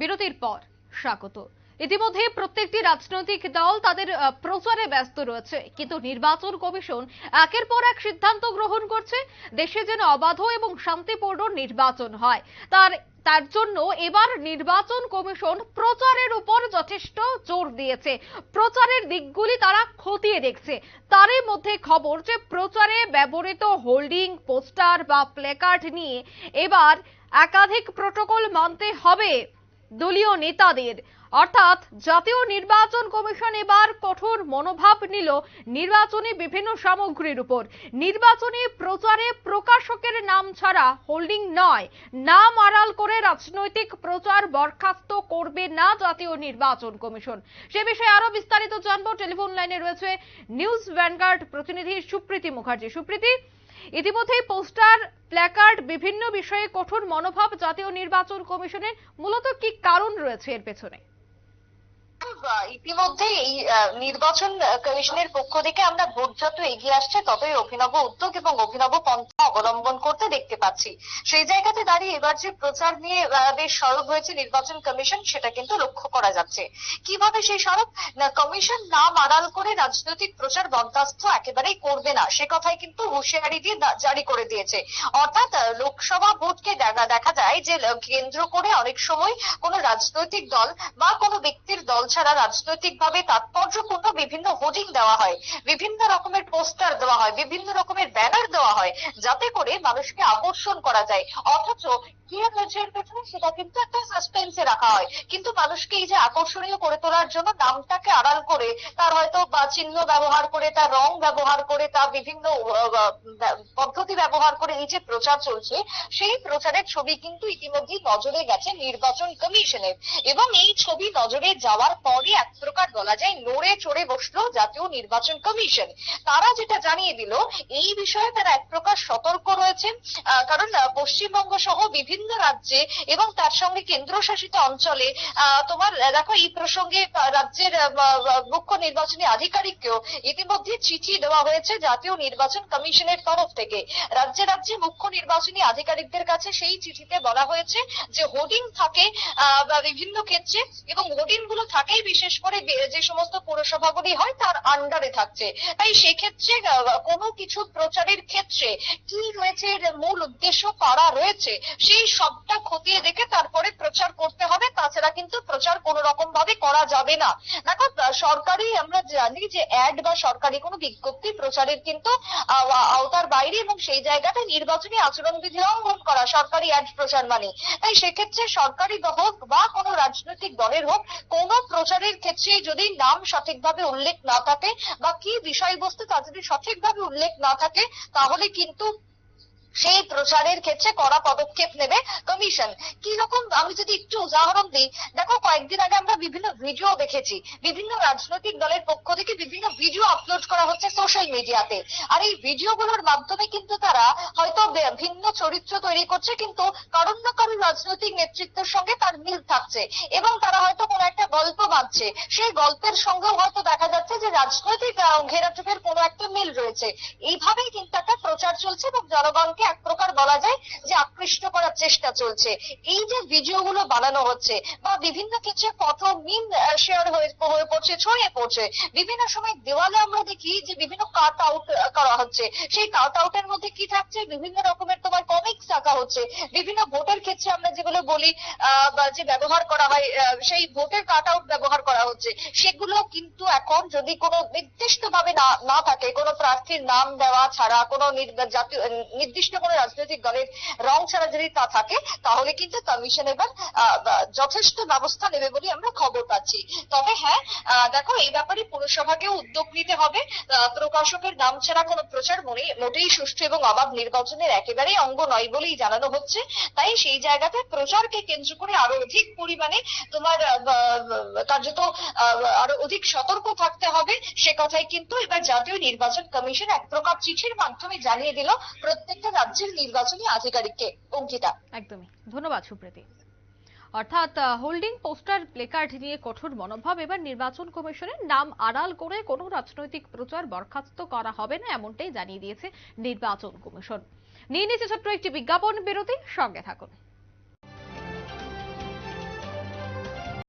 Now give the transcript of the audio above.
বিরতির পর স্বাগত। ইতিমধ্যে প্রত্যেকটি রাজনৈতিক দল তাদের প্রচারে ব্যস্ত রয়েছে। কিন্তু নির্বাচন কমিশন একের পর এক সিদ্ধান্ত গ্রহণ করছে, দেশে যেন অবাধ এবং শান্তিপূর্ণ নির্বাচন হয়। তার তার জন্য এবার নির্বাচন কমিশন প্রচারের উপর যথেষ্ট জোর দিয়েছে। প্রচারের দিকগুলি তারা খতিয়ে দেখছে। তারই মধ্যে খবর যে প্রচারে ব্যবহৃত হোল্ডিং, পোস্টার বা প্লেকার্ড নিয়ে এবার একাধিক প্রোটোকল মানতে হবে। দলীয় নেতাদের। অর্থাৎ জাতীয় নির্বাচন কমিশন এবার কঠোর মনোভাব নিল নির্বাচনী বিভিন্ন সামগ্রীর উপর। নির্বাচনী প্রচারে প্রকাশকের নাম ছাড়া হোল্ডিং নয়। নাম আড়াল করে রাজনৈতিক প্রচার বরখাস্ত করবে না জাতীয় নির্বাচন কমিশন। সে বিষয়ে আরও বিস্তারিত জানব। টেলিফোন লাইনে রয়েছে নিউজ ভ্যানগার্ড প্রতিনিধি সুপ্রীতি মুখার্জি। সুপ্রীতি ইতিমধ্যেই পোস্টার, প্ল্যাকার্ড, বিভিন্ন বিষয়ে কঠোর মনোভাব জাতীয় নির্বাচন কমিশনের মূলত কি কারণ রয়েছে এর পেছনে? ইতিমধ্যে এই নির্বাচন কমিশনের পক্ষ থেকে আমরা ভোট যত এগিয়ে আসছে, ততই অভিনব উদ্যোগ এবং অভিনব পন্থা অবলম্বন করতে দেখতে পাচ্ছি। সেই জায়গাতে দাঁড়িয়ে এবার যে প্রচার নিয়ে বেশ সরব হয়েছে নির্বাচন কমিশন, সেটা কিন্তু লক্ষ্য করা যাচ্ছে। কীভাবে সেই সরব? কমিশন নাম আড়াল করে রাজনৈতিক প্রচার বরদাস্ত একেবারেই করবে না, সে কথাই কিন্তু হুঁশিয়ারি দিয়ে জারি করে দিয়েছে। অর্থাৎ লোকসভা ভোটকে দেখা যায় যে কেন্দ্র করে অনেক সময় কোনো রাজনৈতিক দল বা কোনো ব্যক্তির দল ছাড়া রাজনৈতিক ভাবে তাৎপর্যপূর্ণ বিভিন্ন হোর্ডিং দেওয়া হয়, বিভিন্ন রকমের পোস্টার দেওয়া হয়, বিভিন্ন রকমের ব্যানার দেওয়া হয়, যাতে করে মানুষকে আকর্ষণ করা যায়। অথচ কি হয়েছে এর পেছনে? সেটা কিন্তু একটা সাসপেন্সে রাখা হয়। কিন্তু মানুষকে এই যে আকর্ষণীয় করে তোলার জন্য নামটাকে আড়াল করে, তার হয়তো বা চিহ্ন ব্যবহার করে, তার রং ব্যবহার করে, তার বিভিন্ন পদ্ধতি ব্যবহার করে এই যে প্রচার চলছে, সেই প্রচারের ছবি কিন্তু ইতিমধ্যেই নজরে গেছে নির্বাচন কমিশনের। এবং এই ছবি নজরে যাওয়ার পরই এক প্রকার বলা যায় নড়ে চড়ে বসল জাতীয় নির্বাচন কমিশন। তারা যেটা জানিয়ে দিল, এই বিষয়ে তারা এক প্রকার সতর্ক রয়েছেন কারণ পশ্চিমবঙ্গ সহ বিভিন্ন রাজ্যে এবং তার সঙ্গে কেন্দ্রশাসিত অঞ্চলে তোমার দেখো, এই প্রসঙ্গে রাজ্যের মুখ্য নির্বাচনী আধিকারিককেও ইতিমধ্যে চিঠি দেওয়া হয়েছে জাতীয় নির্বাচন কমিশনের তরফ থেকে। রাজ্যে রাজ্যে মুখ্য নির্বাচনী আধিকারিকদের কাছে সেই চিঠিতে বলা হয়েছে যে, হোর্ডিং থাকে বিভিন্ন ক্ষেত্রে এবং হোর্ডিংগুলো থাকেই বিশেষ করে যে সমস্ত পৌরসভাগুলি হয় তার আন্ডারে থাকছে। তাই সেক্ষেত্রে কোনো কিছু প্রচারের ক্ষেত্রে কি রয়েছে মূল উদ্দেশ্য, কারা রয়েছে, সেই সবটা খতিয়ে দেখে তারপরে প্রচার করতে হবে। তাছাড়া কিন্তু প্রচার কোনো রকম ভাবে করা যাবে না। দেখো সরকারি আমরা জানি যে অ্যাড বা সরকারি কোনো বিজ্ঞপ্তি প্রচারের কিন্তু আওতার বাইরে এবং সেই জায়গাতে নির্বাচনী আচরণবিধি লঙ্ঘন করা, সরকারি অ্যাড প্রচার মানে। তাই সেক্ষেত্রে সরকারি হোক বা কোনো রাজনৈতিক দলের হোক, কোনো প্রচারের ক্ষেত্রে যদি নাম সঠিকভাবে উল্লেখ না থাকে বা কি বিষয়বস্তু তা যদি সঠিকভাবে উল্লেখ না থাকে, তাহলে কিন্তু সেই প্রচারের ক্ষেত্রে কড়া পদক্ষেপ নেবে কমিশন কি রকম আমি যদি একটু উদাহরণ দিই, দেখো কয়েকদিন আগে আমরা বিভিন্ন ভিডিও দেখেছি, বিভিন্ন রাজনৈতিক দলের পক্ষ থেকে বিভিন্ন ভিডিও আপলোড করা হচ্ছে সোশ্যাল মিডিয়াতে আর এই ভিডিওগুলোর মাধ্যমে কিন্তু তারা হয়তো ভিন্ন চরিত্র তৈরি করছে, কিন্তু কারণ না কারণ রাজনৈতিক নেতৃত্বের সঙ্গে তার মিল থাকছে। এবং তারা হয়তো কোনো একটা গল্প বাঁধছে। সেই গল্পের সঙ্গেও হয়তো দেখা যাচ্ছে যে রাজনৈতিক ঘেরাটোপের একটা মিল রয়েছে। এইভাবেই কিন্তু একটা প্রচার চলছে এবং জনগণকে এক প্রকার বলা যায় যে আকৃষ্ট করার চেষ্টা চলছে। এই যে ভিডিওগুলো বানানো হচ্ছে বা বিভিন্ন ক্ষেত্রে ফটো মিম শেয়ার হয়ে পড়ছে, ছড়িয়ে পড়ছে, বিভিন্ন সময় দেওয়ালে আমরা দেখি যে বিভিন্ন কাট আউট করা হচ্ছে। সেই কাট আউটের মধ্যে কি থাকছে? বিভিন্ন রকমের তোমার কমিক্স আঁকা হচ্ছে। বিভিন্ন ভোটের ক্ষেত্রে আমরা যেগুলো বলি বা যে ব্যবহার করা হয় সেই ভোটের কাট আউট ব্যবহার করা হচ্ছে। সেগুলো কিন্তু এখন যদি কোনো নির্দিষ্ট ভাবে না না থাকে, কোনো প্রার্থীর নাম দেওয়া ছাড়া, কোনো নির্দিষ্ট কোনো রাজনৈতিক দলের রং ছাড়া যদি তা থাকে, তাহলে কিন্তু কমিশন এবার যথেষ্ট ব্যবস্থা নেবে বলে আমরা খবর পাচ্ছি। তবে হ্যাঁ দেখো, এই ব্যাপারে পুরসভাকেও উদ্যোগ নিতে হবে। প্রকাশকের নাম ছাড়া কোনো প্রচার মনে, মোটেই সুষ্ঠু এবং অবাধ নির্বাচনের একেবারেই অঙ্গ নয় বলেই জানানো হচ্ছে। তাই সেই জায়গাতে প্রচারকে কেন্দ্র করে আরও অধিক পরিমাণে তোমার কার্যত আরও অধিক সতর্ক থাকতে হবে। সে কথাই কিন্তু এবার জাতীয় নির্বাচন কমিশন এক প্রকার চিঠির মাধ্যমে জানিয়ে দিল, প্রত্যেকটা রাজ্যের নির্বাচনী আধিকারিককে। অঙ্কিতা। একদমই। ধন্যবাদ, সুপ্রীতি। অর্থাৎ হোল্ডিং পোস্টার প্লেকার্ড নিয়ে কঠোর মনোভাব, এবার নির্বাচন কমিশনের নাম আড়াল করে কোনো রাজনৈতিক প্রচার বরখাস্ত করা হবে না, এমনটাই জানিয়ে দিয়েছে নির্বাচন কমিশন। নিয়ে নিচ্ছে ছোট্ট একটি বিজ্ঞাপন, বিরতি, সঙ্গে থাকুন।